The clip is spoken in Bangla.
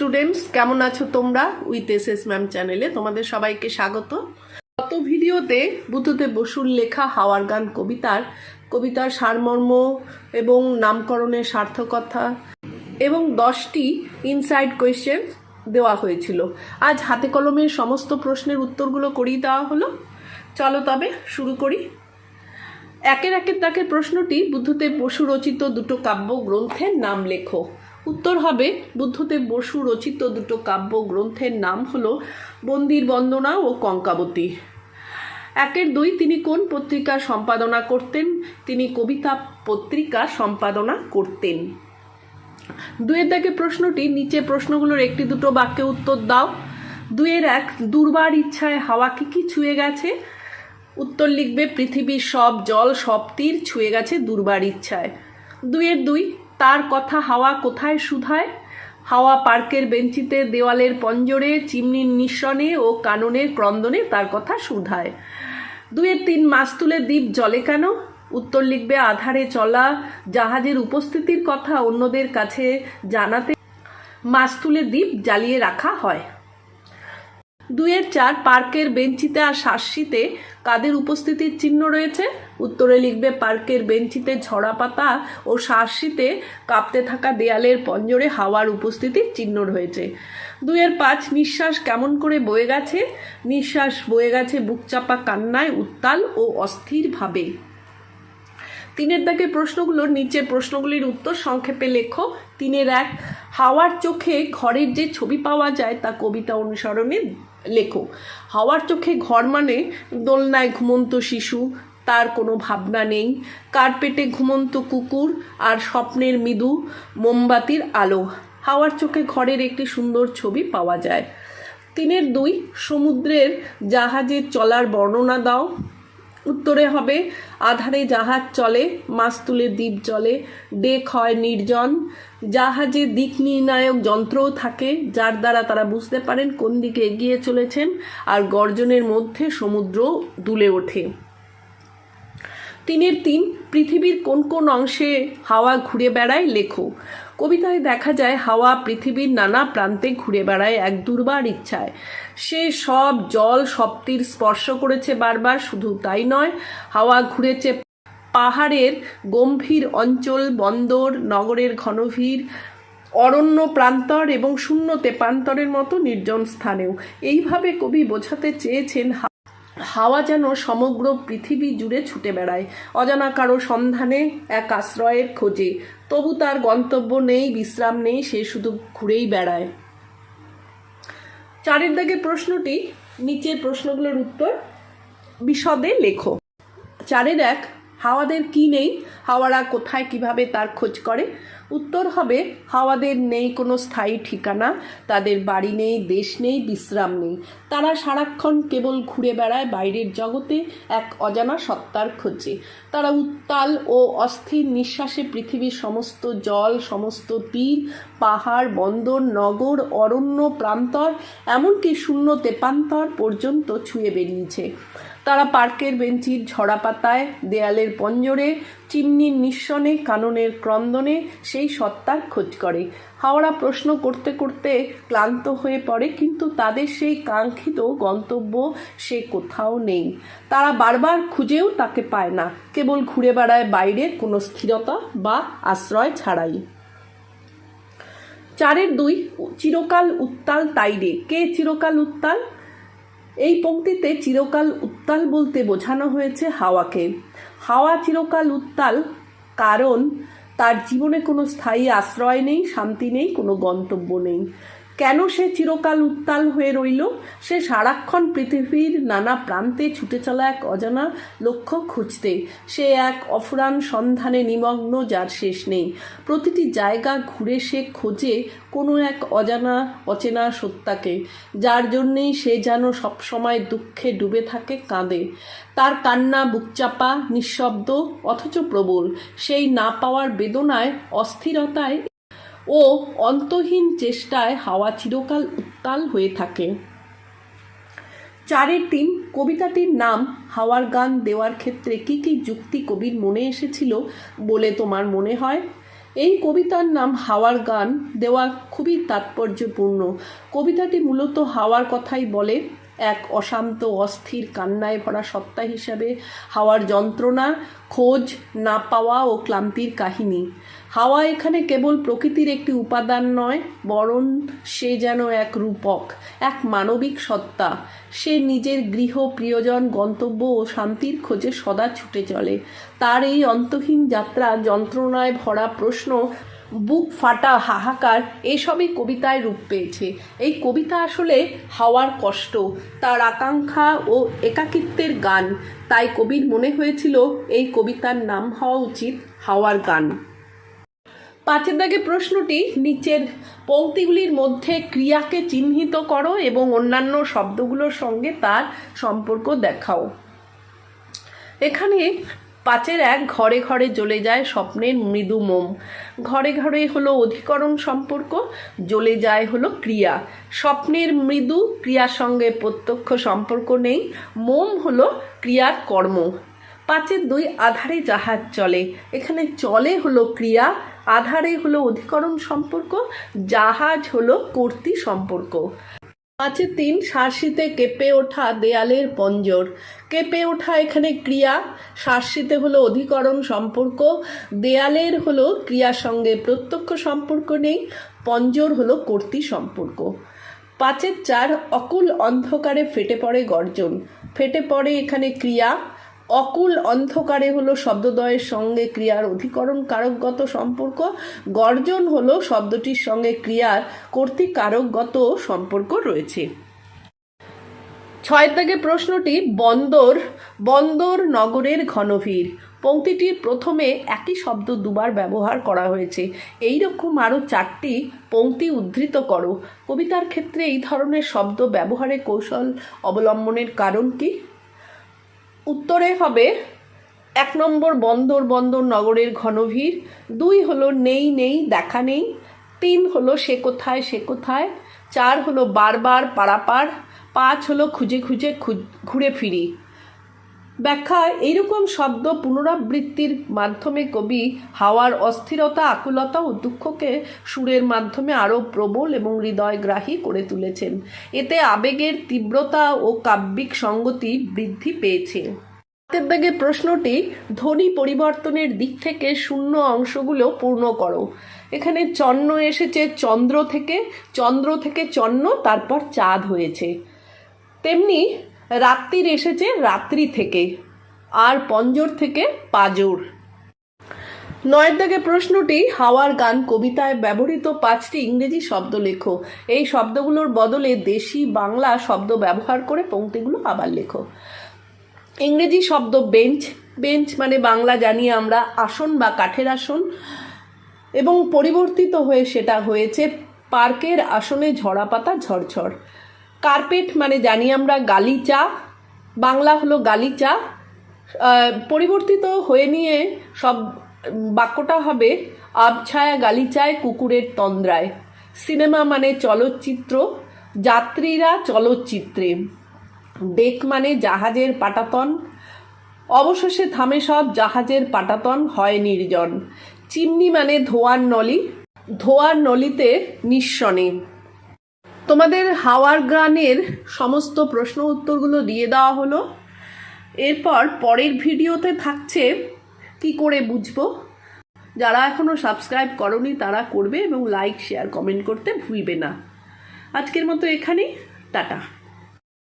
স্টুডেন্টস কেমন আছো তোমরা? উইথ এস এস ম্যাম চ্যানেলে তোমাদের সবাইকে স্বাগত। গত ভিডিওতে বুদ্ধদেব বসুর লেখা হাওয়ার গান কবিতার কবিতার সারমর্ম এবং নামকরণের সার্থকতা এবং দশটি ইনসাইড কোয়েশ্চেন দেওয়া হয়েছিল। আজ হাতে কলমের সমস্ত প্রশ্নের উত্তরগুলো করিয়ে দেওয়া হলো। চলো তবে শুরু করি। একের একের দাগের প্রশ্নটি বুদ্ধদেব বসু রচিত দুটো কাব্য গ্রন্থের নাম লেখো। উত্তর হবে, বুদ্ধদেব বসু রচিত দুটো কাব্য গ্রন্থের নাম হলো বন্দির বন্দনা ও কঙ্কাবতী। একের দুই তিনি কোন পত্রিকা সম্পাদনা করতেন? তিনি কবিতা পত্রিকা সম্পাদনা করতেন। দুয়ের দাগে প্রশ্নটি, নিচে প্রশ্নগুলোর একটি দুটো বাক্যে উত্তর দাও। দুয়ের এক, দুর্বার ইচ্ছায় হাওয়া কি কি ছুঁয়ে গেছে? উত্তর লিখবে, পৃথিবীর সব জল সব তীর ছুঁয়ে গেছে দুর্বার ইচ্ছায়। দুয়ের দুই তার কথা হাওয়া কোথায় শুধায়? হাওয়া পার্কের বেঞ্চিতে দেওয়ালের পঞ্জরে, চিমনির নিঃসনে ও কাননের ক্রন্দনে তার কথা শুধায়। দুয়ের তিন মাস তুলে দ্বীপ জলে কেন? উত্তর লিখবে, আধারে চলা জাহাজের উপস্থিতির কথা অন্যদের কাছে জানাতে মাস তুলে দ্বীপ জ্বালিয়ে রাখা হয়। দুয়ের চার পার্কের বেঞ্চিতে আর শাসিতে কাদের উপস্থিতির চিহ্ন রয়েছে? উত্তরে লিখবে, পার্কের বেঞ্চিতে ঝরা পাতা ও শাসিতে কাঁপতে থাকা দেয়ালের পঞ্জরে হাওয়ার উপস্থিতির চিহ্ন রয়েছে। দুয়ের পাঁচ, নিঃশ্বাস কেমন করে বয়ে গেছে? নিঃশ্বাস বয়ে গেছে বুকচাপা কান্নায়, উত্তাল ও অস্থিরভাবে। তিনের দাগে প্রশ্নগুলোর নিচে প্রশ্নগুলির উত্তর সংক্ষেপে লেখো। তিনের এক, হাওয়ার চোখে ঘরের যে ছবি পাওয়া যায় তা কবিতা অনুসরণে লেখো। হাওয়ার চোখে ঘর মানে দোলনায় ঘুমন্ত শিশু, তার কোনো ভাবনা নেই। কার্পেটে ঘুমন্ত কুকুর আর স্বপ্নের মৃদু মোমবাতির আলো। হাওয়ার চোখে ঘরের একটি সুন্দর ছবি পাওয়া যায়। তিনের দুই, সমুদ্রের জাহাজের চলার বর্ণনা দাও। উত্তরে হবে, আধারে জাহাজ চলে মাছ তুলে দ্বীপ চলে ডেক হয় নির্জন। জাহাজে দিক নির্ণায়ক যন্ত্রও থাকে, যার দ্বারা তারা বুঝতে পারেন কোন দিকে এগিয়ে চলেছেন আর গর্জনের মধ্যে সমুদ্র দুলে ওঠে। তিনের তিন, পৃথিবীর কোন কোন অংশে হাওয়া ঘুরে বেড়ায় লেখো। কবিতায় দেখা যায় হাওয়া পৃথিবীর নানা প্রান্তে ঘুরে বেড়ায় এক দুর্বার ইচ্ছায়। সে সব জল সপ্তির স্পর্শ করেছে বারবার, শুধু তাই নয়, হাওয়া ঘুরেছে পাহাড়ের গম্ভীর অঞ্চল, বন্দর, নগরের ঘনভীর, অরণ্য প্রান্তর এবং শূন্য তেপান্তরের মতো নির্জন স্থানেও। এইভাবে কবি বোঝাতে চেয়েছেন হাওয়া যেন সমগ্র পৃথিবী জুড়ে ছুটে বেড়ায়। অজানা কারও সন্ধানে এক আশ্রয়ের খোঁজে। তবু তার গন্তব্য নেই, বিশ্রাম নেই, সে শুধু ঘুরেই বেড়ায়। চারের দাগের প্রশ্নটি, নিচের প্রশ্নগুলোর উত্তর, বিশদে লেখো। চারের এক হাওয়াদের কি নেই? হাওয়ারা কোথায় কীভাবে তার খোঁজ করে? উত্তর হবে, হাওয়াদের নেই কোনো স্থায়ী ঠিকানা, তাদের বাড়ি নেই, দেশ নেই, বিশ্রাম নেই। তারা সারাক্ষণ কেবল ঘুরে বেড়ায় বাইরের জগতে এক অজানা সত্তার খোঁজে। তারা উত্তাল ও অস্থির নিঃশ্বাসে পৃথিবীর সমস্ত জল, সমস্ত তীর, পাহাড়, বন্দর, নগর, অরণ্য, প্রান্তর, এমনকি শূন্য তেপান্তর পর্যন্ত ছুঁয়ে বেরিয়েছে তারা পার্কের বেঞ্চির ঝরা পাতায় দেয়ালের পঞ্জরে, চিমনির নিঃসনে, কাননের ক্রন্দনে সেই সত্তার খোঁজ করে। হাওড়া প্রশ্ন করতে করতে ক্লান্ত হয়ে পড়ে, কিন্তু তাদের সেই কাঙ্ক্ষিত গন্তব্য সে কোথাও নেই। তারা বারবার খুঁজেও তাকে পায় না, কেবল ঘুরে বেড়ায় বাইরে কোনো স্থিরতা বা আশ্রয় ছাড়াই। চারের দুই, চিরকাল উত্তাল তাইরে। কে চিরকাল উত্তাল? এই পংক্তিতে চিরকাল উত্তাল বলতে বোঝানো হয়েছে হাওয়াকে। হাওয়া চিরকাল উত্তাল, কারণ তার জীবনে কোনো স্থায়ী আশ্রয় নেই, শান্তি নেই, কোনো গন্তব্য নেই। কেন সে চিরকাল উত্তাল হয়ে রইল? সে সারাক্ষণ পৃথিবীর নানা প্রান্তে ছুটে চলা এক অজানা লক্ষ্য খুঁজতে। সে এক অফুরান সন্ধানে নিমগ্ন যার শেষ নেই। প্রতিটি জায়গা ঘুরে সে খোঁজে কোনো এক অজানা, অচেনা সত্তাকে। যার জন্যেই সে যেন সবসময় দুঃখে ডুবে থাকে, কাঁদে। তার কান্না বুকচাপা নিঃশব্দ, অথচ প্রবল। সেই না পাওয়ার বেদনায়, অস্থিরতায় ও অন্তহীন চেষ্টায় হাওয়া চিরকাল উত্তাল হয়ে থাকে। চারের তিন কবিতাটির নাম, হাওয়ার গান দেওয়ার ক্ষেত্রে কি কি যুক্তি কবির মনে এসেছিল বলে তোমার মনে হয়? এই কবিতার নাম, হাওয়ার গান দেওয়া খুবই তাৎপর্যপূর্ণ। কবিতাটি মূলত হাওয়ার কথাই বলে। এক অশান্ত, অস্থির কান্নায় ভরা সত্তা হিসাবে হাওয়ার যন্ত্রণা, খোঁজ না পাওয়া ও ক্লান্তির কাহিনী। হাওয়া এখানে কেবল প্রকৃতির একটি উপাদান নয়, বরং সে যেন এক রূপক, এক মানবিক সত্তা। সে নিজের গৃহ, প্রিয়জন, গন্তব্য ও শান্তির খোঁজে সদা ছুটে চলে। তার এই অন্তহীন যাত্রা, যন্ত্রণায় ভরা প্রশ্ন বুক ফাটা হাহাকার এসবই কবিতায় রূপ পেয়েছে। এই কবিতা আসলে হাওয়ার কষ্ট, তার আকাঙ্ক্ষা ও একাকিত্বের গান। তাই কবির মনে হয়েছিল এই কবিতার নাম হওয়া উচিত হাওয়ার গান। পাঁচের দাগে প্রশ্নটি, নিচের পংক্তিগুলির মধ্যে ক্রিয়াকে চিহ্নিত করো এবং অন্যান্য শব্দগুলোর সঙ্গে তার সম্পর্ক দেখাও। এখানে পাঁচের এক ঘরে ঘরে জ্বলে যায় স্বপ্নের মৃদু মোম। ঘরে ঘরে হলো অধিকরণ সম্পর্ক, জ্বলে যায় হলো ক্রিয়া। স্বপ্নের মৃদু ক্রিয়ার সঙ্গে প্রত্যক্ষ সম্পর্ক নেই, মোম হলো ক্রিয়ার কর্ম। পাঁচের দুই, আধারে জাহাজ চলে। এখানে চলে হলো ক্রিয়া, আধারে হলো অধিকরণ সম্পর্ক, জাহাজ হলো কর্তৃ সম্পর্ক। পাঁচে তিন শার্সিতে কেঁপে ওঠা দেয়ালের পঞ্জর কেঁপে ওঠা এখানে ক্রিয়া। শার্সিতে হলো অধিকরণ সম্পর্ক। দেয়ালের হলো ক্রিয়ার সঙ্গে প্রত্যক্ষ সম্পর্ক নেই। পঞ্জর হলো কর্তি সম্পর্ক। পাঁচের চার অকুল অন্ধকারে ফেটে পড়ে গর্জন। ফেটে পড়ে এখানে ক্রিয়া। অকুল অন্ধকারে হলো শব্দদ্বয়ের সঙ্গে ক্রিয়ার অধিকরণ কারকগত সম্পর্ক। গর্জন হলো শব্দটির সঙ্গে ক্রিয়ার কর্তৃক কারকগত সম্পর্ক রয়েছে। ছয়ের দাগে প্রশ্নটি, বন্দর বন্দর নগরের ঘনভীর। পংক্তিটির প্রথমে একই শব্দ দুবার ব্যবহার করা হয়েছে। এই রকম আরও চারটি পংক্তি উদ্ধৃত করো। কবিতার ক্ষেত্রে এই ধরনের শব্দ ব্যবহারে কৌশল অবলম্বনের কারণ কি? উত্তরে হবে এক নম্বর বন্দর বন্দর নগরের ঘনভীর, দুই হলো নেই নেই, দেখা নেই, তিন হলো সে কোথায় সে কোথায়, চার হলো বারবার পারাপার, পাঁচ হলো খুঁজে খুঁজে ঘুরে ফিরি। ব্যাখ্যা এইরকম শব্দ পুনরাবৃত্তির মাধ্যমে কবি হাওয়ার অস্থিরতা, আকুলতা ও দুঃখকে সুরের মাধ্যমে আরও প্রবল এবং হৃদয়গ্রাহী করে তুলেছেন। এতে আবেগের তীব্রতা ও কাব্যিক সঙ্গতি বৃদ্ধি পেয়েছে। হাতের দাগে প্রশ্নটি, ধ্বনি পরিবর্তনের দিক থেকে শূন্য অংশগুলো পূর্ণ করো। এখানে চন্ন এসেছে চন্দ্র থেকে চন্দ্র থেকে চন্ন, তারপর চাঁদ হয়েছে। তেমনি রাত্রির এসেছে রাত্রি থেকে, আর পঞ্জর থেকে পাজর। নয়ের দাগে প্রশ্নটি, হাওয়ার গান কবিতায় ব্যবহৃত পাঁচটি ইংরেজি শব্দ লেখো। এই শব্দগুলোর বদলে দেশি বাংলা শব্দ ব্যবহার করে পংক্তিগুলো আবার লেখো। ইংরেজি শব্দ বেঞ্চ বেঞ্চ মানে বাংলা জানি আমরা, আসন বা কাঠের আসন, এবং পরিবর্তিত হয়ে সেটা হয়েছে পার্কের আসনে ঝরা পাতা ঝরঝর। কার্পেট মানে জানি আমরা গালিচা বাংলা হলো গালিচা পরিবর্তিত হয়ে নিয়ে সব বাক্যটা হবে আবছায়া গালিচায় কুকুরের তন্দ্রায়। সিনেমা মানে চলচ্চিত্র, যাত্রীরা চলচ্চিত্রে। ডেক মানে জাহাজের পাটাতন। অবশেষে থামে সব জাহাজের পাটাতন হয় নির্জন। চিমনি মানে ধোয়ার নলি। ধোয়ার নলিতে নিঃসনে। তোমাদের হাওয়ার গ্রানের সমস্ত প্রশ্ন উত্তরগুলো দিয়ে দেওয়া হলো। এরপর পরের ভিডিওতে থাকছে কি করে বুঝব। যারা এখনও সাবস্ক্রাইব করনি তারা করবে এবং লাইক, শেয়ার, কমেন্ট করতে ভুলবে না। আজকের মতো এখানেই, টাটা।